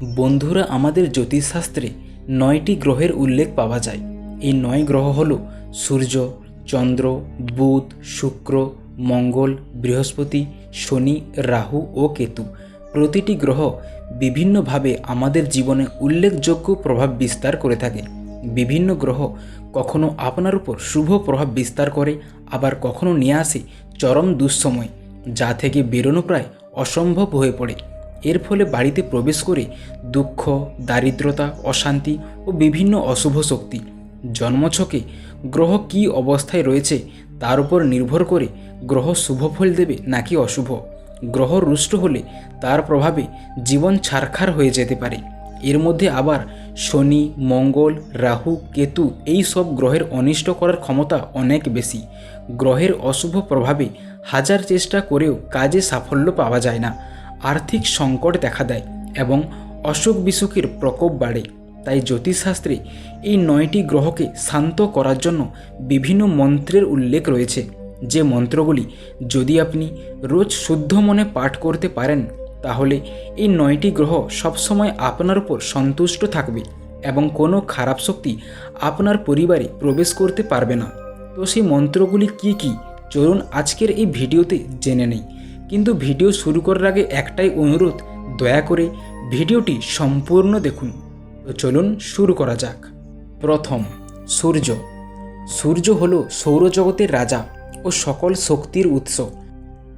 বন্ধুরা আমাদের জ্যোতিষশাস্ত্রে নয়টি গ্রহের উল্লেখ পাওয়া যায়। এই নয় গ্রহ হল সূর্য, চন্দ্র, বুধ, শুক্র, মঙ্গল, বৃহস্পতি, শনি, রাহু ও কেতু। প্রতিটি গ্রহ বিভিন্নভাবে আমাদের জীবনে উল্লেখযোগ্য প্রভাব বিস্তার করে থাকে। বিভিন্ন গ্রহ কখনো আপনার উপর শুভ প্রভাব বিস্তার করে, আবার কখনো নিয়ে আসে চরম দুঃসময়, যা থেকে বেরোনো প্রায় অসম্ভব হয়ে পড়ে। এর ফলে বাড়িতে প্রবেশ করে দুঃখ, দারিদ্রতা, অশান্তি ও বিভিন্ন অশুভ শক্তি, জন্মছকে গ্রহ কী অবস্থায় রয়েছে তার উপর নির্ভর করে গ্রহ শুভ ফল দেবে নাকি অশুভ। গ্রহ রুষ্ট হলে তার প্রভাবে জীবন ছারখার হয়ে যেতে পারে। এর মধ্যে আবার শনি, মঙ্গল, রাহু, কেতু এই সব গ্রহের অনিষ্ট করার ক্ষমতা অনেক বেশি। গ্রহের অশুভ প্রভাবে হাজার চেষ্টা করেও কাজে সাফল্য পাওয়া যায় না। আর্থিক সংকট দেখা দেয় এবং অসুখ বিসুখের প্রকোপ বাড়ে। তাই জ্যোতিষশাস্ত্রে এই নয়টি গ্রহকে শান্ত করার জন্য বিভিন্ন মন্ত্রের উল্লেখ রয়েছে। যে মন্ত্রগুলি যদি আপনি রোজ শুদ্ধ মনে পাঠ করতে পারেন, তাহলে এই নয়টি গ্রহ সবসময় আপনার উপর সন্তুষ্ট থাকবে এবং কোনো খারাপ শক্তি আপনার পরিবারে প্রবেশ করতে পারবে না। তো সেই মন্ত্রগুলি কি কি? চলুন আজকের এই ভিডিওতে জেনে নেই। কিন্তু ভিডিও শুরু করার আগে একটাই অনুরোধ, দয়া করে ভিডিওটি সম্পূর্ণ দেখুন। তো চলুন শুরু করা যাক। প্রথম, সূর্য। সূর্য হল সৌরজগতের রাজা ও সকল শক্তির উৎস।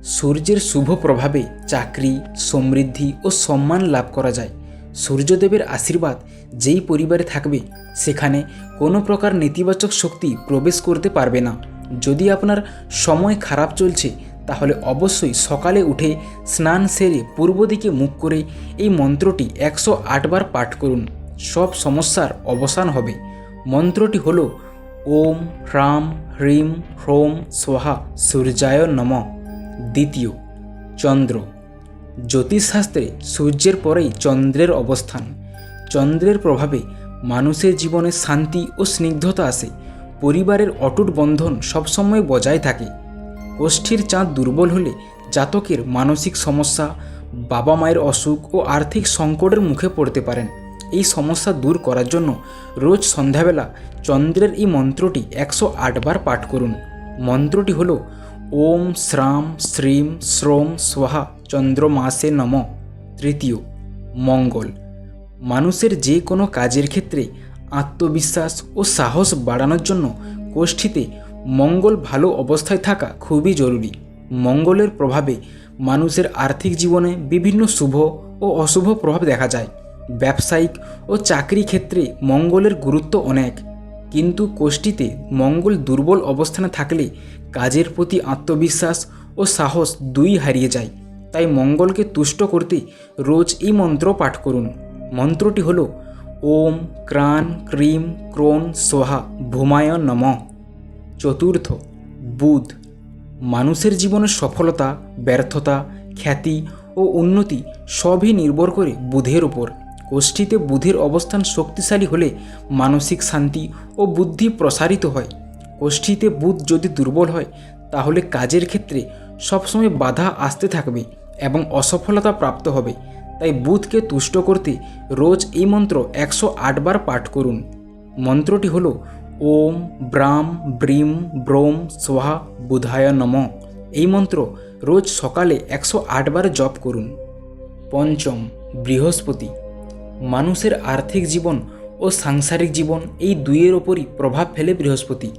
সূর্যের শুভ প্রভাবে চাকরি, সমৃদ্ধি ও সম্মান লাভ করা যায়। সূর্যদেবের আশীর্বাদ যেই পরিবারে থাকবে, সেখানে কোনো প্রকার নেতিবাচক শক্তি প্রবেশ করতে পারবে না। যদি আপনার সময় খারাপ চলছে তাহলে অবশ্যই সকালে উঠে স্নান সেরে পূর্ব দিকে মুখ করে এই মন্ত্রটি একশো আটবার পাঠ করুন। সব সমস্যার অবসান হবে। মন্ত্রটি হল, ওম হ্রাম হ্রিম হ্রোম সোহা সূর্যায় নম। দ্বিতীয়, চন্দ্র। জ্যোতিষশাস্ত্রে সূর্যের পরেই চন্দ্রের অবস্থান। চন্দ্রের প্রভাবে মানুষের জীবনে শান্তি ও স্নিগ্ধতা আসে। পরিবারের অটুট বন্ধন সবসময় বজায় থাকে। কোষ্ঠীর চাঁদ দুর্বল হলে জাতকের মানসিক সমস্যা, বাবা মায়ের অসুখ ও আর্থিক সংকটের মুখে পড়তে পারেন। এই সমস্যা দূর করার জন্য রোজ সন্ধ্যাবেলা চন্দ্রের এই মন্ত্রটি একশো আটবার পাঠ করুন। মন্ত্রটি হল, ওম শ্রাম শ্রীম শ্রোম স্বাহা চন্দ্রমাসে নম তৃতীয়, মঙ্গল। মানুষের যে কোনো কাজের ক্ষেত্রে আত্মবিশ্বাস ও সাহস বাড়ানোর জন্য কোষ্ঠীতে মঙ্গল ভালো অবস্থায় থাকা খুবই জরুরি। মঙ্গলের প্রভাবে মানুষের আর্থিক জীবনে বিভিন্ন শুভ ও অশুভ প্রভাব দেখা যায়। ব্যবসায়িক ও চাকরি ক্ষেত্রে মঙ্গলের গুরুত্ব অনেক। কিন্তু কোষ্ঠীতে মঙ্গল দুর্বল অবস্থানে থাকলে কাজের প্রতি আত্মবিশ্বাস ও সাহস দুই হারিয়ে যায়। তাই মঙ্গলকে তুষ্ট করতে রোজ এই মন্ত্র পাঠ করুন। মন্ত্রটি হল, ওম ক্রাণ ক্রিম ক্রোণ সোহা ভূমায় নম। চতুর্থ, বুধ। মানুষের জীবনের সফলতা, ব্যর্থতা, খ্যাতি ও উন্নতি সবই নির্ভর করে বুধের ওপর কোষ্ঠীতে বুধের অবস্থান শক্তিশালী হলে মানসিক শান্তি ও বুদ্ধি প্রসারিত হয়। কোষ্ঠীতে বুধ যদি দুর্বল হয়, তাহলে কাজের ক্ষেত্রে সবসময় বাধা আসতে থাকবে এবং অসফলতা প্রাপ্ত হবে। তাই বুধকে তুষ্ট করতে রোজ এই মন্ত্র একশো আটবার পাঠ করুন। মন্ত্রটি হল ওম, ব্রাম, ব্রিম, ব্রোম, সোহা, বুধায় নম। এই মন্ত্র রোজ সকালে একশো আটবার জপ করুন। পঞ্চম, বৃহস্পতি। মানুষের আর্থিক জীবন ও সাংসারিক জীবন এই দুইয়ের ওপরই প্রভাব ফেলে বৃহস্পতি।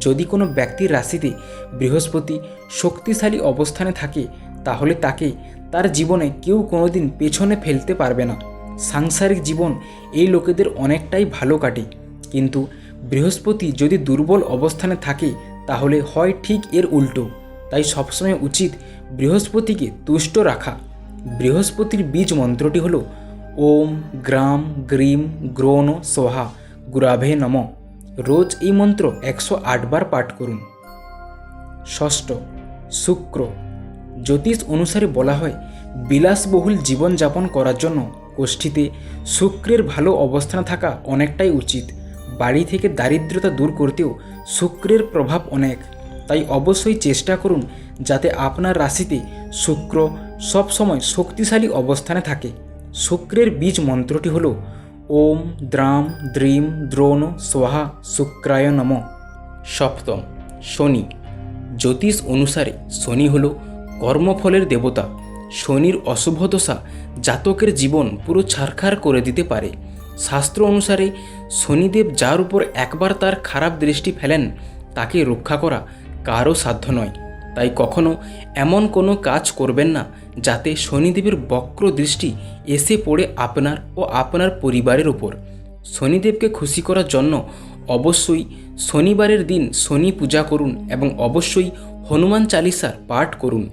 যদি কোনো ব্যক্তির রাশিতে বৃহস্পতি শক্তিশালী অবস্থানে থাকে, তাহলে তাকে তার জীবনে কেউ কোনোদিন পেছনে ফেলতে পারবে না। সাংসারিক জীবন এই লোকেদের অনেকটাই ভালো কাটে। কিন্তু বৃহস্পতি যদি দুর্বল অবস্থানে থাকে, তাহলে হয় ঠিক এর উল্টো। তাই সবসময় উচিত বৃহস্পতিকে তুষ্ট রাখা। বৃহস্পতির বীজ মন্ত্রটি হল, ওম গ্রাম গ্রীম গ্রোণ সোহা গুরাভে নম। রোজ এই মন্ত্র একশো আটবার পাঠ করুন। ষষ্ঠ, শুক্র। জ্যোতিষ অনুসারে বলা হয়, বিলাসবহুল জীবনযাপন করার জন্য কোষ্ঠীতে শুক্রের ভালো অবস্থানে থাকা অনেকটাই উচিত। বাড়ি থেকে দারিদ্রতা দূর করতেও শুক্রের প্রভাব অনেক। তাই অবশ্যই চেষ্টা করুন যাতে আপনার রাশিতে শুক্র সবসময় শক্তিশালী অবস্থানে থাকে। শুক্রের বীজ মন্ত্রটি হল, ওম দ্রাম দ্রিম দ্রোণ সোহা শুক্রায় নম। সপ্তম, শনি। জ্যোতিষ অনুসারে শনি হল কর্মফলের দেবতা। শনির অশুভ দশা জাতকের জীবন পুরো ছারখার করে দিতে পারে। শাস্ত্র অনুসারে শনিদেব যার উপর একবার তার খারাপ দৃষ্টি ফেলেন, তাকে রক্ষা করা কারও সাধ্য নয়। তাই কখনো এমন কোনো কাজ করবেন না, যাতে শনিদেবের বক্র দৃষ্টি এসে পড়ে আপনার ও আপনার পরিবারের ওপর শনিদেবকে খুশি করার জন্য অবশ্যই শনিবারের দিন শনি পূজা করুন এবং অবশ্যই হনুমান চালিসার পাঠ করুন।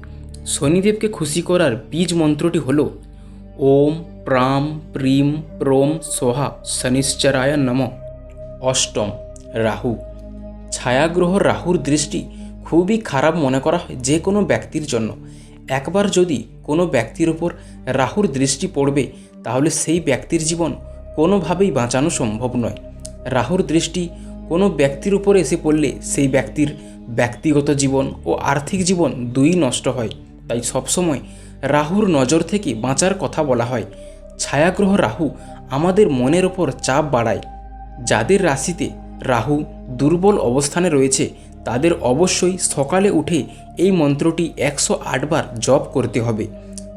শনিদেবকে খুশি করার বীজ মন্ত্রটি হল ওম প্রাম প্রিম প্রোম সোহা শনিশ্চরায় নম। অষ্টম, রাহু। ছায়াগ্রহ রাহুর দৃষ্টি খুবই খারাপ মনে করা হয় যে কোনো ব্যক্তির জন্য। একবার যদি কোনো ব্যক্তির উপর রাহুর দৃষ্টি পড়বে, তাহলে সেই ব্যক্তির জীবন কোনোভাবেই বাঁচানো সম্ভব নয়। রাহুর দৃষ্টি কোনো ব্যক্তির উপর এসে পড়লে সেই ব্যক্তির ব্যক্তিগত জীবন ও আর্থিক জীবন দুই নষ্ট হয়। তাই সবসময় রাহুর নজর থেকে বাঁচার কথা বলা হয়। ছায়াগ্রহ রাহু আমাদের মনের ওপর চাপ বাড়ায়। যাদের রাশিতে রাহু দুর্বল অবস্থানে রয়েছে, তাদের অবশ্যই সকালে উঠে এই মন্ত্রটি একশো আটবার জপ করতে হবে।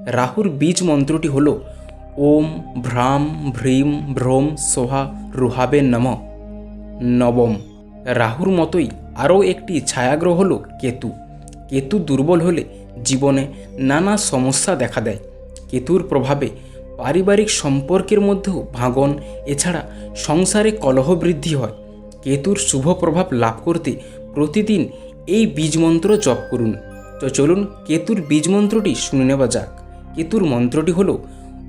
রাহুর বীজ মন্ত্রটি হল, ওম ভ্রাম ভ্রীম ভ্রম সোহা রুহাবে নম, নবম। রাহুর মতোই আরও একটি ছায়াগ্রহ হল কেতু। কেতু দুর্বল হলে জীবনে নানা সমস্যা দেখা দেয়। কেতুর প্রভাবে পারিবারিক সম্পর্কের মধ্যেও ভাঙন, এছাড়া সংসারে কলহ বৃদ্ধি হয়। কেতুর শুভ প্রভাব লাভ করতে প্রতিদিন এই বীজমন্ত্র জপ করুন। তো চলুন কেতুর বীজমন্ত্রটি শুনে নেওয়া যাক। কেতুর মন্ত্রটি হল,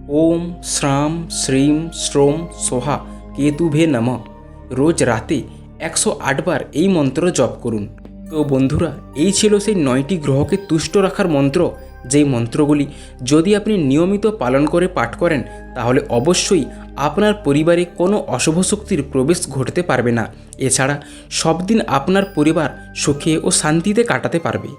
ওম শ্রাম শ্রীম শ্রোম সোহা কেতুভে নম। রোজ রাতে একশো আটবার এই মন্ত্র জপ করুন। তো বন্ধুরা, এই ছিল সেই নয়টি গ্রহকে তুষ্ট রাখার মন্ত্র। যেই মন্ত্রগুলি যদি আপনি নিয়মিত পালন করে পাঠ করেন, তাহলে অবশ্যই আপনার পরিবারে কোনো অশুভ শক্তির প্রবেশ ঘটতে পারবে না। এছাড়া সব দিন আপনার পরিবার সুখে ও শান্তিতে কাটাতে পারবে।